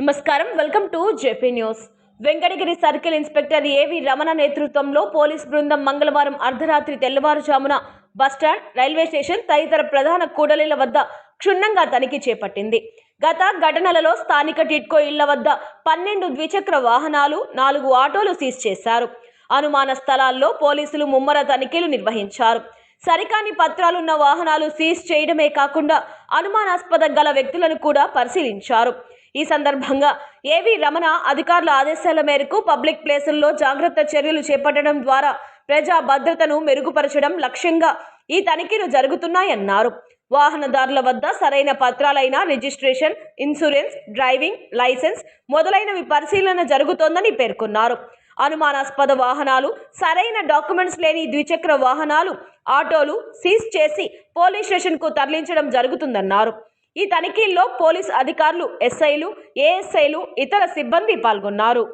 నమస్కారం. Welcome to JP news. Venkatagiri circle inspector AV Ramana నేతృత్వంలో police బృందం మంగళవారం అర్ధరాత్రి తెల్లవారుజామున బస్టాండ్ రైల్వే స్టేషన్ తదితర ప్రధాన కూడలిల వద్ద క్షుణ్ణంగా తనిఖీ చేపట్టింది. గత ఘటనలలో స్థానిక టిట్కో ఇళ్ళ వద్ద పన్నెండు ద్విచక్ర వాహనాలు నాలుగు ఆటోలు సీజ్ చేశారు. అనుమాన స్థలాల్లో పోలీసులు ముమ్మర తనిఖీలు నిర్వహించారు. సరికాని పత్రాలున్న వాహనాలు సీజ్ చేయడమే కాకుండా అనుమానాస్పద గల వ్యక్తులను కూడా పరిశీలించారు. ఈ సందర్భంగా ఏవి రమణ అధికారుల ఆదేశాల మేరకు పబ్లిక్ ప్లేసుల్లో జాగ్రత్త చర్యలు చేపట్టడం ద్వారా ప్రజా భద్రతను మెరుగుపరచడం లక్ష్యంగా ఈ తనిఖీలు జరుగుతున్నాయన్నారు. వాహనదారుల వద్ద సరైన పత్రాలైన రిజిస్ట్రేషన్ ఇన్సూరెన్స్ డ్రైవింగ్ లైసెన్స్ మొదలైనవి పరిశీలన జరుగుతోందని పేర్కొన్నారు. అనుమానాస్పద వాహనాలు సరైన డాక్యుమెంట్స్ లేని ద్విచక్ర వాహనాలు ఆటోలు సీజ్ చేసి పోలీస్ స్టేషన్కు తరలించడం జరుగుతుందన్నారు. ఈ తనిఖీల్లో పోలీస్ అధికారులు ఎస్ఐలు ఏఎస్ఐలు ఇతర సిబ్బంది పాల్గొన్నారు.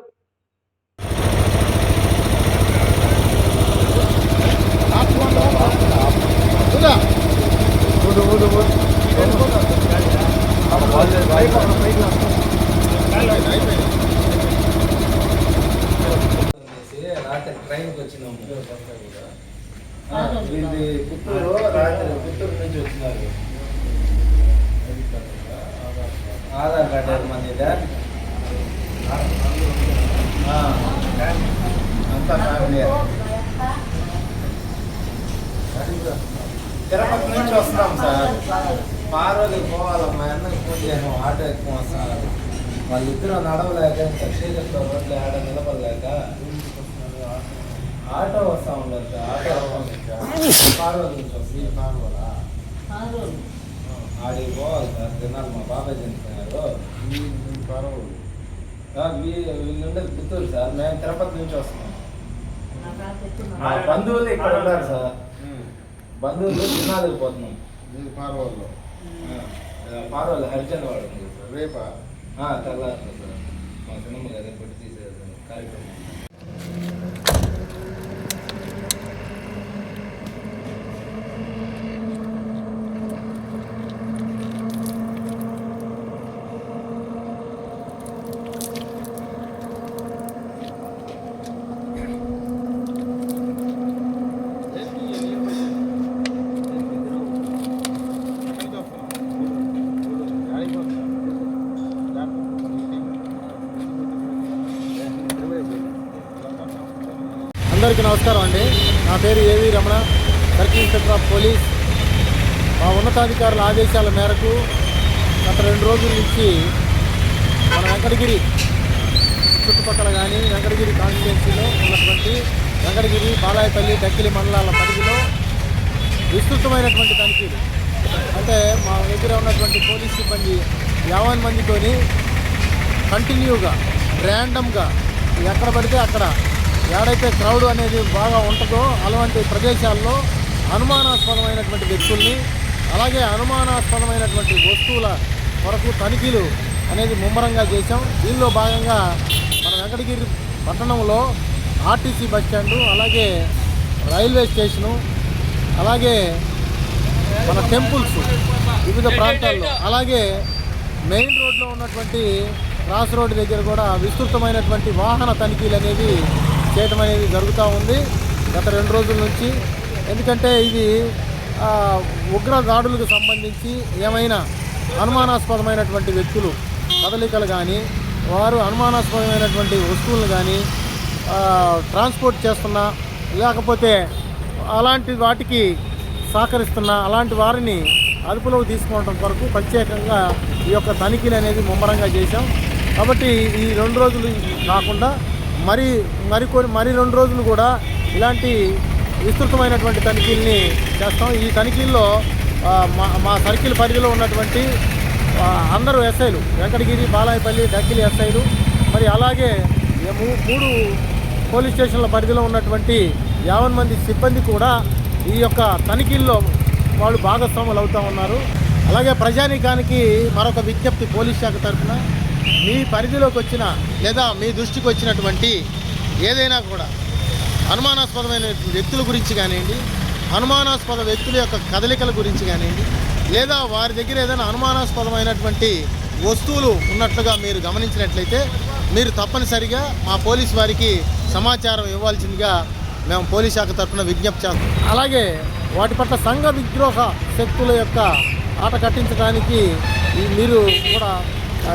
ట్రైన్కి వచ్చినాము. పుత్తూరు రాత్రి పుత్తూరు నుంచి వచ్చినారు. ఆధార్ కార్డు ఏమంది అంతా ఫ్యామిలీ తిరుపతి నుంచి వస్తున్నాం సార్. పారోలికి పోవాలి మా అన్నకి ఫోన్ చేసాం ఆటో ఎక్కువ సార్. వాళ్ళిద్దరూ నడవలేక ఇంకా శ్రీకృష్ణ రోడ్లు ఆడ నిలబడలేక ఆటో వస్తా ఉండదు సార్ ఆటో పారోలి నుంచి వస్తుంది ఆడికి పోవాలి సార్ తినాలి మా బాబాయ్ చనిపోయినారు. ఆ, వీ- వీళ్ళు ఉండేది పుత్తూరు సార్ మేము తిరుపతి నుంచి వస్తున్నాం. మా బంధువులు ఇక్కడ ఉన్నారు సార్. బంధువులు తినాలి పోతున్నాం. పార్వల్లో పారోలు హరిచంద్ర వాడు సార్ రేపా? తెల్లారి సార్. మా సినిమా అదే పెట్టి తీసేది కార్యక్రమం. అందరికీ నమస్కారం అండి. నా పేరు AV Ramana. Circle inspector of police. మా ఉన్నతాధికారుల ఆదేశాల మేరకు గత రెండు రోజుల నుంచి మన వెంకటగిరి చుట్టుపక్కల కానీ వెంకటగిరి కాన్స్టిట్యున్సీలో ఉన్నటువంటి వెంకటగిరి బాలాయపల్లి దక్కిలి మండలాల పరిధిలో విస్తృతమైనటువంటి తనిఖీలు. అంటే మా దగ్గర ఉన్నటువంటి పోలీస్ సిబ్బంది యావన్ మందితోని కంటిన్యూగా ర్యాండమ్గా ఎక్కడ పడితే అక్కడ ఏడైతే క్రౌడ్ అనేది బాగా ఉంటుందో అలాంటి ప్రదేశాల్లో అనుమానాస్పదమైనటువంటి వ్యక్తుల్ని అలాగే అనుమానాస్పదమైనటువంటి వస్తువుల కొరకు తనిఖీలు అనేది ముమ్మరంగా చేశాం. దీనిలో భాగంగా మన వెంకటగిరి పట్టణంలో ఆర్టీసీ బస్ స్టాండు అలాగే రైల్వే స్టేషను అలాగే మన టెంపుల్స్ వివిధ ప్రాంతాల్లో అలాగే మెయిన్ రోడ్లో ఉన్నటువంటి క్రాస్ రోడ్డు దగ్గర కూడా విస్తృతమైనటువంటి వాహన తనిఖీలు అనేది చేయటం అనేది జరుగుతూ ఉంది గత రెండు రోజుల నుంచి. ఎందుకంటే ఇది ఉగ్ర దాడులకు సంబంధించి ఏమైనా అనుమానాస్పదమైనటువంటి వ్యక్తులు కదలికలు కానీ వారు అనుమానాస్పదమైనటువంటి వస్తువులను కానీ ట్రాన్స్పోర్ట్ చేస్తున్నా లేకపోతే అలాంటి వాటికి సహకరిస్తున్న అలాంటి వారిని అదుపులోకి తీసుకోవడం కొరకు ప్రత్యేకంగా ఈ యొక్క తనిఖీలు అనేది ముమ్మరంగా చేశాం. కాబట్టి ఈ రెండు రోజులు కాకుండా మరి మరికొన్ని మరి రెండు రోజులు కూడా ఇలాంటి విస్తృతమైనటువంటి తనిఖీల్ని చేస్తాం. ఈ తనిఖీల్లో మా మా సర్కిల్ పరిధిలో ఉన్నటువంటి అందరూ ఎస్ఐలు వెంకటగిరి బాలాయపల్లి డక్కిలి ఎస్ఐలు మరి అలాగే మూడు పోలీస్ స్టేషన్ల పరిధిలో ఉన్నటువంటి యావన్ మంది సిబ్బంది కూడా ఈ యొక్క తనిఖీల్లో వాళ్ళు భాగస్వాములు అవుతూ ఉన్నారు. అలాగే ప్రజానీకానికి మరొక విజ్ఞప్తి పోలీస్ శాఖ తరఫున. మీ పరిధిలోకి వచ్చిన లేదా మీ దృష్టికి వచ్చినటువంటి ఏదైనా కూడా అనుమానాస్పదమైన వ్యక్తుల గురించి కానివ్వండి అనుమానాస్పద వ్యక్తుల యొక్క కదలికల గురించి కానివ్వండి లేదా వారి దగ్గర ఏదైనా అనుమానాస్పదమైనటువంటి వస్తువులు ఉన్నట్లుగా మీరు గమనించినట్లయితే మీరు తప్పనిసరిగా మా పోలీస్ వారికి సమాచారం ఇవ్వాల్సిందిగా మేము పోలీస్ శాఖ తరఫున విజ్ఞప్తి చేస్తాం. అలాగే వాటి పట్ల సంఘ విద్రోహ శక్తుల యొక్క ఆట కట్టించడానికి మీరు కూడా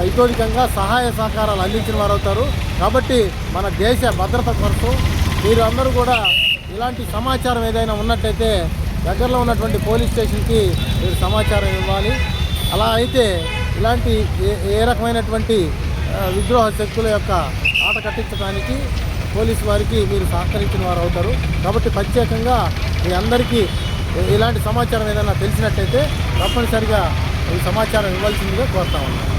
ఇతోధికంగా సహాయ సహకారాలు అందించిన వారు అవుతారు. కాబట్టి మన దేశ భద్రత కొరకు మీరు అందరూ కూడా ఇలాంటి సమాచారం ఏదైనా ఉన్నట్టయితే దగ్గరలో ఉన్నటువంటి పోలీస్ స్టేషన్కి మీరు సమాచారం ఇవ్వాలి. అలా అయితే ఇలాంటి ఏ ఏ రకమైనటువంటి విద్రోహ శక్తుల యొక్క ఆట కట్టించడానికి పోలీసు వారికి మీరు సహకరించిన వారు అవుతారు. కాబట్టి ప్రత్యేకంగా మీ అందరికీ ఇలాంటి సమాచారం ఏదైనా తెలిసినట్టయితే తప్పనిసరిగా ఈ సమాచారం ఇవ్వాల్సిందిగా కోరుతా ఉన్నాను.